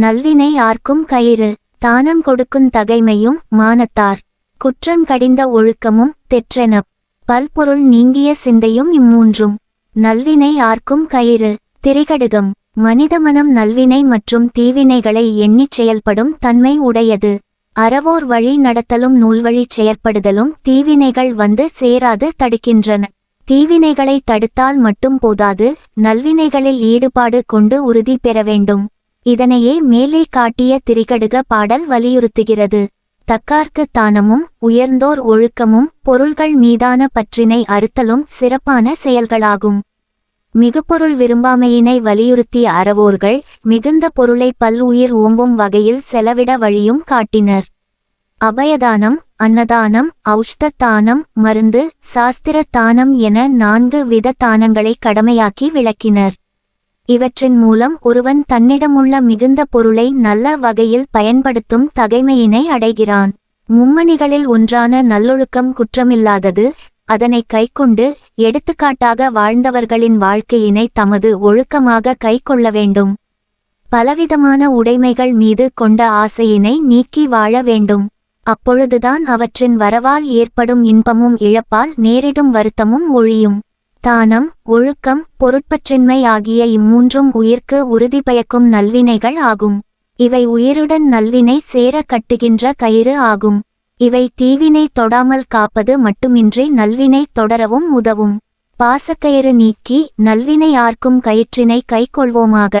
நல்வினை ஆர்க்கும் கயிறு தானம் கொடுக்கும் தகைமையும் மானத்தார். குற்றம் கடிந்த ஒழுக்கமும் தெற்றெனப் பல்பொருள் நீங்கிய சிந்தையும் இம்மூன்றும். நல்வினை ஆர்க்கும் கயிறு திரிகடுகம். மனித மனம் நல்வினை மற்றும் தீவினைகளை எண்ணிச் செயல்படும் தன்மை உடையது. அறவோர் வழி நடத்தலும் நூல்வழி செயற்படுதலும் தீவினைகள் வந்து சேராது தடுக்கின்றன. தீவினைகளை தடுத்தால் மட்டும் போதாது நல்வினைகளில் ஈடுபாடு கொண்டு உறுதி பெற வேண்டும். இதனையே மேலே காட்டிய திரிகடுக பாடல் வலியுறுத்துகிறது. தக்கார்க்கு தானமும் உயர்ந்தோர் ஒழுக்கமும் பொருள்கள் மீதான பற்றினை அறுத்தலும் சிறப்பான செயல்களாகும். மிகுபொருள் விரும்பாமையினை வலியுறுத்திய அறவோர்கள் மிகுந்த பொருளை பல் உயிர் ஓம்பும் வகையில் செலவிட வழியும் காட்டினர். அபயதானம் அன்னதானம் ஔஷ்டத்தானம் மருந்து சாஸ்திர தானம் என நான்கு வித தானங்களை கடமையாக்கி விளக்கினர். இவற்றின் மூலம் ஒருவன் தன்னிடமுள்ள மிகுந்த பொருளை நல்ல வகையில் பயன்படுத்தும் தகைமையினை அடைகிறான். மும்மணிகளில் ஒன்றான நல்லொழுக்கம் குற்றமில்லாதது அதனை கைக்கொண்டு எடுத்துக்காட்டாக வாழ்ந்தவர்களின் வாழ்க்கையினை தமது ஒழுக்கமாக கைக்கொள்ள வேண்டும். பலவிதமான உடைமைகள் மீது கொண்ட ஆசையினை நீக்கி வாழ வேண்டும். அப்பொழுதுதான் அவற்றின் வரவால் ஏற்படும் இன்பமும் இழப்பால் நேரிடும் வருத்தமும் ஒழியும். தானம் ஒழுக்கம் பொருட்பற்றின்மை ஆகிய இம்மூன்றும் உயிர்க்கு உறுதி பயக்கும் நல்வினைகள் ஆகும். இவை உயிருடன் நல்வினை சேர கட்டுகின்ற கயிறு ஆகும். இவை தீவினை தொடாமல் காப்பது மட்டுமின்றி நல்வினை தொடரவும் உதவும். பாசக்கயிறு நீக்கி நல்வினை ஆர்க்கும் கயிற்றினை கைக்கொள்வோமாக.